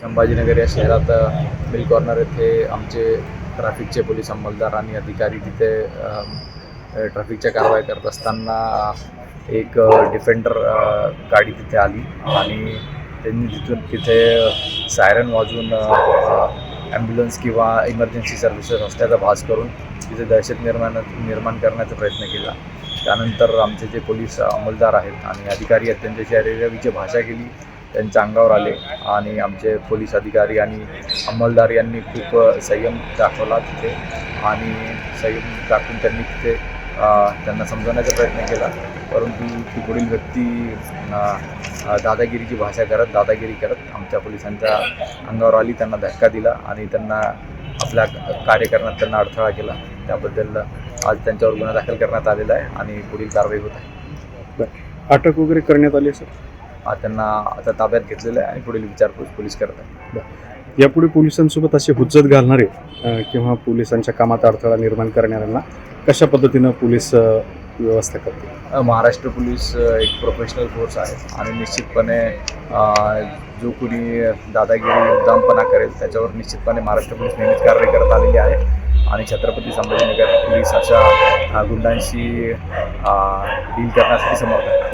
संभाजीनगर या शहरात mill corner येथे आमचे ट्रॅफिकचे पोलीस अंमलदार आणि अधिकारी तिथे ट्रॅफिकच्या कारवाई करत असताना एक डिफेंडर गाडी तिथे आली आणि त्यांनी तिथून तिथे सायरन वाजून ॲम्ब्युलन्स किंवा इमर्जन्सी सर्व्हिसेस असल्याचा भास करून तिथे दहशत निर्माण निर्माण करण्याचा प्रयत्न केला. त्यानंतर आमचे जे पोलीस अंमलदार आहेत आणि अधिकारी आहेत त्यांच्याशी अरेरावीची भाषा केली. त्यांच्या अंगावर आले आणि आमचे पोलीस अधिकारी आणि अंमलदार यांनी खूप संयम दाखवला तिथे आणि संयम दाखवून त्यांनी तिथे त्यांना समजवण्याचा प्रयत्न केला. परंतु ती पुढील व्यक्ती दादागिरीची भाषा करत दादागिरी करत आमच्या पोलिसांच्या अंगावर आली त्यांना धक्का दिला आणि त्यांना आपल्या कार्य करण्यात त्यांना अडथळा केला. त्याबद्दल आज त्यांच्यावर गुन्हा दाखल करण्यात आलेला आहे आणि पुढील कारवाई होत आहे. अटक वगैरे करण्यात आली सर? त्यांना आता ताब्यात घेतलेलं आहे आणि पुढील विचारपूस पोलीस करत आहेत. यापुढे पोलिसांसोबत असे हुज्जत घालणारे किंवा पोलिसांच्या कामात अडथळा निर्माण करणाऱ्यांना कशा पद्धतीनं पोलीस व्यवस्था करते महाराष्ट्र पोलीस एक प्रोफेशनल फोर्स आहे आणि निश्चितपणे जो कोणी दादागिरी उद्दामपणा करेल त्याच्यावर निश्चितपणे महाराष्ट्र पोलीस नेहमीच कारवाई करत आलेली आहे. आणि छत्रपती संभाजीनगर पोलीस अशा गुंडांशी डील करण्यासाठी समर्थ आहे